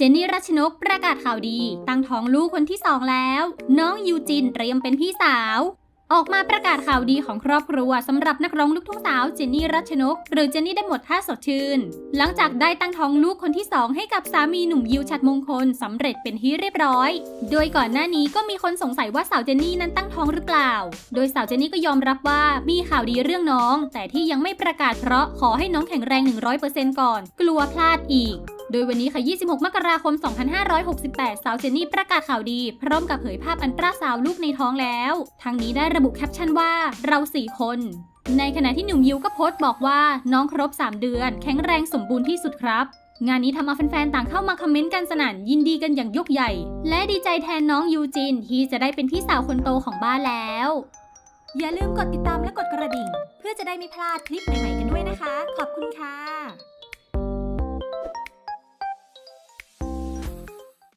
เจนนี่รัชนกประกาศข่าวดี ตั้งท้องลูกคนที่สองแล้ว น้องยูจินเตรียมเป็นพี่สาว ออกมาประกาศข่าวดีของครอบครัวสำหรับนักร้องลูกทุ่งสาวเจนนี่รัชนก หรือเจนนี่ได้หมดท่าสดชื่น หลังจากได้ตั้งท้องลูกคนที่สองให้กับสามีหนุ่มยิวชัดมงคลสำเร็จเป็นที่เรียบร้อย โดยก่อนหน้านี้ก็มีคนสงสัยว่าสาวเจนนี่นั้นตั้งท้องหรือเปล่า โดยสาวเจนนี่ก็ยอมรับว่ามีข่าวดีเรื่องน้อง แต่ที่ยังไม่ประกาศเพราะขอให้น้องแข็งแรง 100%ก่อน กลัวพลาดอีก โดยวันนี้ค่ะ 26 มกราคม 2568 สาวเจนนี่ประกาศข่าวดี พร้อมกับเผยภาพอันตราซาวลูกในท้องแล้ว ทั้งนี้ได้ระบุแคปชั่นว่า เราสี่คนในขณะที่หนุ่มยิวก็โพสต์บอกว่าน้องครบ 3 เดือน แข็งแรงสมบูรณ์ที่สุดครับ งานนี้ทำเอาแฟนๆ ต่างเข้ามาคอมเมนต์กันสนั่นยินดีกันอย่างยกใหญ่ และดีใจแทนน้องยูจินที่จะได้เป็นพี่สาวคนโตของบ้านแล้ว อย่าลืมกดติดตามและกดกระดิ่ง เพื่อจะได้ไม่พลาดคลิปใหม่ๆกันด้วยนะคะขอบคุณค่ะ